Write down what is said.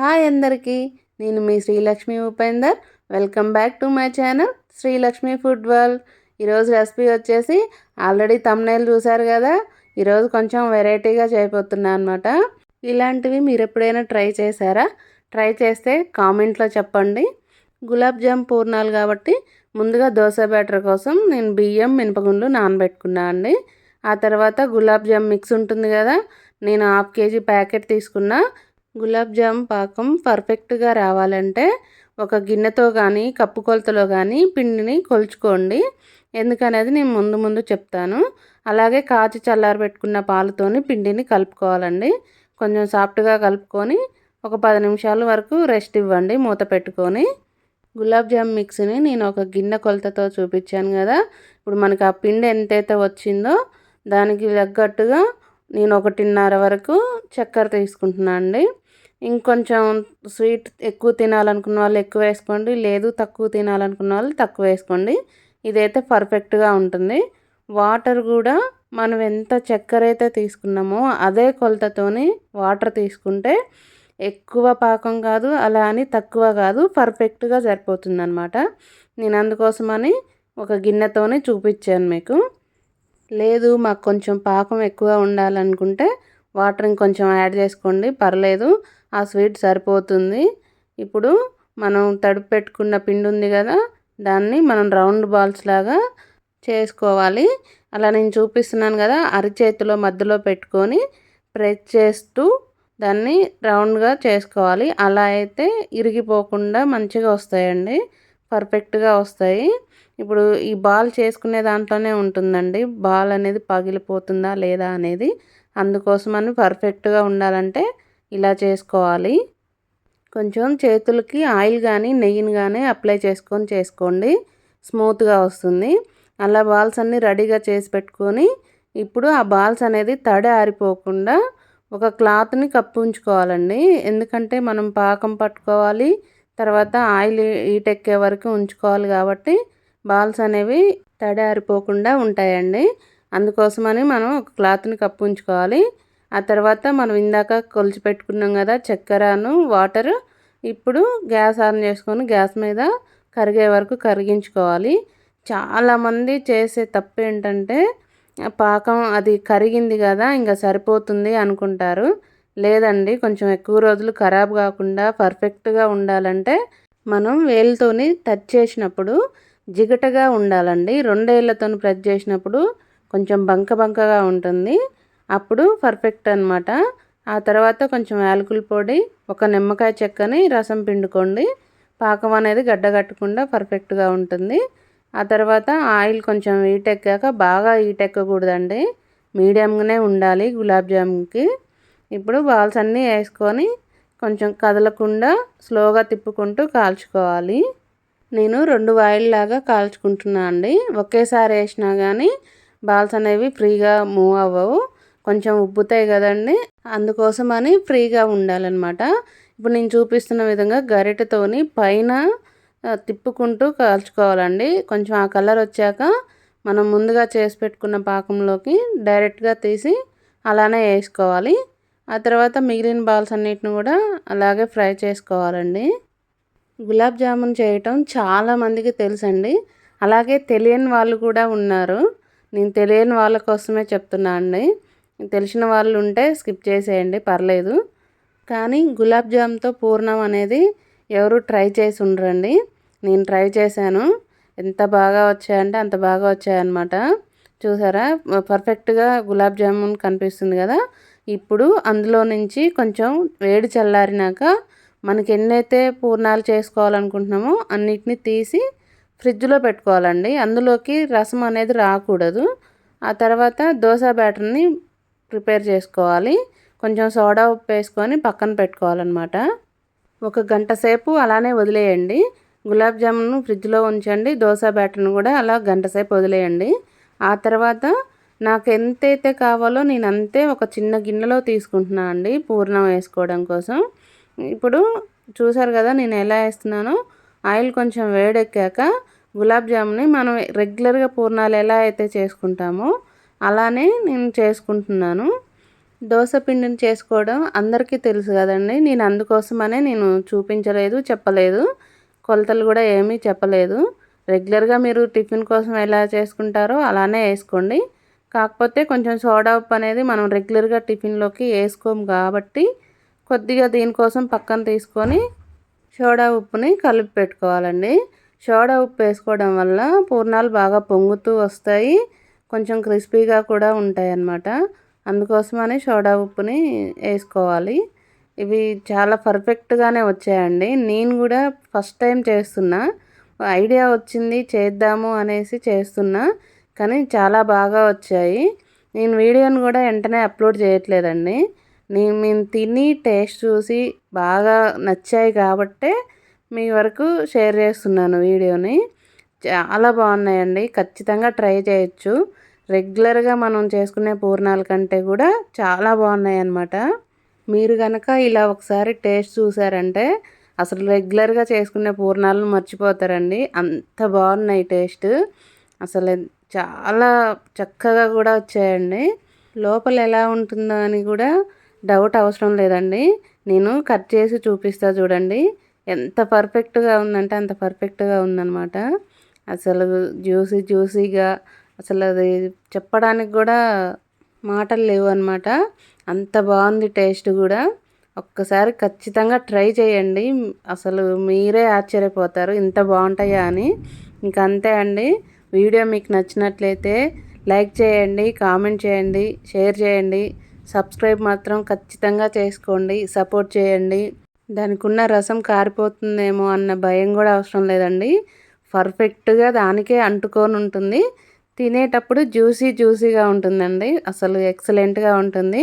Hi అందరికీ నేను మీ Srilakshmi Upender. Welcome back to my channel Srilakshmi food world. ఈరోజు recipe వచ్చేసి ఆల్రెడీ తమ్నైల్ చూశారు కదా ఈరోజు కొంచెం వెరైటీగా చేయబోతున్నా అనమాట ఇలాంటివి మీరు ఎప్పుడైనా ట్రై చేశారా? ట్రై చేస్తే కామెంట్లో చెప్పండి. గులాబ్ జామ్ పూర్ణాలు కాబట్టి ముందుగా దోశ బ్యాటర్ కోసం నేను బియ్యం మినపగుండ్లు నానబెట్టుకున్నా అండి. ఆ తర్వాత గులాబ్ జామ్ మిక్స్ ఉంటుంది కదా నేను హాఫ్ కేజీ ప్యాకెట్ తీసుకున్నా. గులాబ్ జామ్ పాకం పర్ఫెక్ట్గా రావాలంటే ఒక గిన్నెతో కానీ కప్పు కొలతలో కానీ పిండిని కొలుచుకోండి. ఎందుకనేది నేను ముందు ముందు చెప్తాను. అలాగే కాచి చల్లారబెట్టుకున్న పాలతోని పిండిని కలుపుకోవాలండి. కొంచెం సాఫ్ట్గా కలుపుకొని ఒక పది నిమిషాల వరకు రెస్ట్ ఇవ్వండి మూత పెట్టుకొని. గులాబ్ జామ్ మిక్స్ని నేను ఒక గిన్నె కొలతతో చూపించాను కదా. ఇప్పుడు మనకి ఆ పిండి ఎంతైతే వచ్చిందో దానికి తగ్గట్టుగా నేను ఒకటిన్నర వరకు చక్కెర తీసుకుంటున్నాను అండి. ఇంకొంచెం స్వీట్ ఎక్కువ తినాలనుకున్న వాళ్ళు ఎక్కువ వేసుకోండి. లేదు తక్కువ తినాలనుకున్న వాళ్ళు తక్కువ వేసుకోండి. ఇదైతే పర్ఫెక్ట్గా ఉంటుంది. వాటర్ కూడా మనం ఎంత చక్కెర అయితే తీసుకున్నామో అదే కొలతతోని వాటర్ తీసుకుంటే ఎక్కువ పాకం కాదు అలా అని తక్కువ కాదు పర్ఫెక్ట్గా సరిపోతుంది అనమాట నేను అందుకోసమని ఒక గిన్నెతోనే చూపించాను మీకు. లేదు మాకు కొంచెం పాకం ఎక్కువ ఉండాలనుకుంటే వాటర్ ఇంకొంచెం యాడ్ చేసుకోండి పర్లేదు ఆ స్వీట్ సరిపోతుంది. ఇప్పుడు మనం తడుపు పెట్టుకున్న పిండి ఉంది కదా దాన్ని మనం రౌండ్ బాల్స్ లాగా చేసుకోవాలి. అలా నేను చూపిస్తున్నాను కదా అరిచేతిలో మధ్యలో పెట్టుకొని ప్రెస్ చేస్తూ దాన్ని రౌండ్గా చేసుకోవాలి. అలా అయితే ఇరిగిపోకుండా మంచిగా వస్తాయండి. పర్ఫెక్ట్గా వస్తాయి. ఇప్పుడు ఈ బాల్ చేసుకునే దాంట్లోనే ఉంటుందండి. బాల్ అనేది పగిలిపోతుందా లేదా అనేది అందుకోసమని పర్ఫెక్ట్గా ఉండాలంటే ఇలా చేసుకోవాలి. కొంచెం చేతులకి ఆయిల్ కానీ నెయ్యిని కానీ అప్లై చేసుకొని చేసుకోండి. స్మూత్గా వస్తుంది. అలా బాల్స్ అన్నీ రెడీగా చేసి పెట్టుకొని ఇప్పుడు ఆ బాల్స్ అనేది తడి ఆరిపోకుండా ఒక క్లాత్ని కప్పు ఉంచుకోవాలండి ఎందుకంటే మనం పాకం పట్టుకోవాలి. తర్వాత ఆయిల్ ఈటెక్కే వరకు ఉంచుకోవాలి కాబట్టి బాల్స్ అనేవి తడి ఆరిపోకుండా ఉంటాయండి. అందుకోసమని మనం ఒక క్లాత్ని కప్పు ఉంచుకోవాలి. ఆ తర్వాత మనం ఇందాక కొలిచి పెట్టుకున్నాం కదా చక్కెరను వాటర్ ఇప్పుడు గ్యాస్ ఆన్ చేసుకొని గ్యాస్ మీద కరిగే వరకు కరిగించుకోవాలి. చాలామంది చేసే తప్పు ఏంటంటే పాకం అది కరిగింది కదా ఇంకా సరిపోతుంది అనుకుంటారు. లేదండి కొంచెం ఎక్కువ రోజులు ఖరాబ్ కాకుండా పర్ఫెక్ట్గా ఉండాలంటే మనం వేలుతోని టచ్ చేసినప్పుడు జిగటగా ఉండాలండి. రెండేళ్ళతో ప్రెస్ చేసినప్పుడు కొంచెం బంక బంకగా ఉంటుంది. అప్పుడు పర్ఫెక్ట్ అనమాట ఆ తర్వాత కొంచెం యాలకుల పొడి ఒక నిమ్మకాయ చెక్కని రసం పిండుకోండి. పాకం అనేది గడ్డగట్టకుండా పర్ఫెక్ట్గా ఉంటుంది. ఆ తర్వాత ఆయిల్ కొంచెం ఈటెక్కాక బాగా ఈటెక్కకూడదండి మీడియంగానే ఉండాలి గులాబ్ జామున్కి. ఇప్పుడు బాల్స్ అన్నీ వేసుకొని కొంచెం కదలకుండా స్లోగా తిప్పుకుంటూ కాల్చుకోవాలి. నేను రెండు వాయిల్లాగా కాల్చుకుంటున్నాను అండి. ఒకేసారి వేసినా కానీ బాల్స్ అనేవి ఫ్రీగా మూవ్ అవ్వవు. కొంచెం ఉబ్బుతాయి కదండి. అందుకోసమని ఫ్రీగా ఉండాలన్నమాట. ఇప్పుడు నేను చూపిస్తున్న విధంగా గరిటతోని పైన తిప్పుకుంటూ కాల్చుకోవాలండి. కొంచెం ఆ కలర్ వచ్చాక మనం ముందుగా చేసి పెట్టుకున్న పాకంలోకి డైరెక్ట్గా తీసి అలానే వేసుకోవాలి. ఆ తర్వాత మిగిలిన బాల్స్ అన్నిటిని కూడా అలాగే ఫ్రై చేసుకోవాలండి. గులాబ్ జామున్ చేయటం చాలామందికి తెలుసండి. అలాగే తెలియని వాళ్ళు కూడా ఉన్నారు. నేను తెలియని వాళ్ళ కోసమే చెప్తున్నా అండి. తెలిసిన వాళ్ళు ఉంటే స్కిప్ చేసేయండి పర్లేదు. కానీ గులాబ్ జామ్తో పూర్ణం అనేది ఎవరు ట్రై చేసి ఉండరండి. నేను ట్రై చేశాను. ఎంత బాగా వచ్చాయంటే అంత బాగా వచ్చాయన్నమాట. చూసారా? పర్ఫెక్ట్గా గులాబ్ జామున్ కనిపిస్తుంది కదా? ఇప్పుడు అందులో నుంచి కొంచెం వేడి చల్లారినాక మనకి ఎన్నైతే పూర్ణాలు చేసుకోవాలనుకుంటున్నామో అన్నిటిని తీసి ఫ్రిడ్జ్లో పెట్టుకోవాలండి. అందులోకి రసం అనేది రాకూడదు. ఆ తర్వాత దోశ బ్యాటర్ని ప్రిపేర్ చేసుకోవాలి. కొంచెం సోడా ఉప్పు వేసుకొని పక్కన పెట్టుకోవాలన్నమాట. ఒక గంట సేపు అలానే వదిలేయండి. గులాబ్ జామున్ ఫ్రిడ్జ్లో ఉంచండి. దోశ బ్యాటర్ని కూడా అలా గంట సేపు వదిలేయండి. ఆ తర్వాత నాకు ఎంతైతే కావాలో నేను అంతే ఒక చిన్న గిన్నెలో తీసుకుంటున్నాను అండి పూర్ణం వేసుకోవడం కోసం. ఇప్పుడు చూసారు కదా నేను ఎలా వేస్తున్నానో? ఆయిల్ కొంచెం వేడెక్కాక గులాబ్ జాముని మనం రెగ్యులర్గా పూర్ణాలు ఎలా అయితే చేసుకుంటామో అలానే నేను చేసుకుంటున్నాను. దోశ పిండిని చేసుకోవడం అందరికీ తెలుసు కదండి. నేను అందుకోసమనే నేను చూపించలేదు చెప్పలేదు. కొలతలు కూడా ఏమీ చెప్పలేదు. రెగ్యులర్గా మీరు టిఫిన్ కోసం ఎలా చేసుకుంటారో అలానే వేసుకోండి. కాకపోతే కొంచెం సోడా ఉప్పు అనేది మనం రెగ్యులర్గా టిఫిన్లోకి వేసుకోము కాబట్టి కొద్దిగా దీనికోసం పక్కన తీసుకొని సోడా ఉప్పుని కలిపి పెట్టుకోవాలండి. సోడా ఉప్పు వేసుకోవడం వల్ల పూర్ణాలు బాగా పొంగుతూ వస్తాయి. కొంచెం క్రిస్పీగా కూడా ఉంటాయి అన్నమాట అందుకోసమని సోడా ఉప్పుని వేసుకోవాలి. ఇవి చాలా పర్ఫెక్ట్గానే వచ్చాయండి. నేను కూడా ఫస్ట్ టైం చేస్తున్నా. ఐడియా వచ్చింది చేద్దాము అనేసి చేస్తున్నా కానీ చాలా బాగా వచ్చాయి. నేను వీడియోని కూడా వెంటనే అప్లోడ్ చేయట్లేదండి. నేను మేము తిని టేస్ట్ చూసి బాగా నచ్చాయి కాబట్టే మీ వరకు షేర్ చేస్తున్నాను వీడియోని. చాలా బాగున్నాయండి. ఖచ్చితంగా ట్రై చేయొచ్చు. రెగ్యులర్గా మనం చేసుకునే పూర్ణాల కంటే కూడా చాలా బాగున్నాయి అన్నమాట మీరు కనుక ఇలా ఒకసారి టేస్ట్ చూసారంటే అసలు రెగ్యులర్గా చేసుకునే పూర్ణాలను మర్చిపోతారండి. అంత బాగున్నాయి టేస్ట్. అసలు చాలా చక్కగా కూడా వచ్చాయండి. లోపల ఎలా ఉంటుందో అని కూడా డౌట్ అవసరం లేదండి. నేను కట్ చేసి చూపిస్తా చూడండి. ఎంత పర్ఫెక్ట్గా ఉందంటే అంత పర్ఫెక్ట్గా ఉందన్నమాట. అసలు జ్యూసీ జ్యూసీగా అసలు అది చెప్పడానికి కూడా మాటలు లేవు అనమాట అంత బాగుంది టేస్ట్ కూడా. ఒక్కసారి ఖచ్చితంగా ట్రై చేయండి. అసలు మీరే ఆశ్చర్యపోతారు. ఇంత బాగుంటాయా అని. ఇంక అంతే అండి. వీడియో మీకు నచ్చినట్లయితే లైక్ చేయండి కామెంట్ చేయండి షేర్ చేయండి. సబ్స్క్రైబ్ మాత్రం ఖచ్చితంగా చేసుకోండి. సపోర్ట్ చేయండి. దానికి ఉన్న రసం కారిపోతుందేమో అన్న భయం కూడా అవసరం లేదండి. పర్ఫెక్ట్గా దానికే అంటుకొని ఉంటుంది. తినేటప్పుడు జ్యూసీ జ్యూసీగా ఉంటుందండి. అసలు ఎక్సలెంట్గా ఉంటుంది.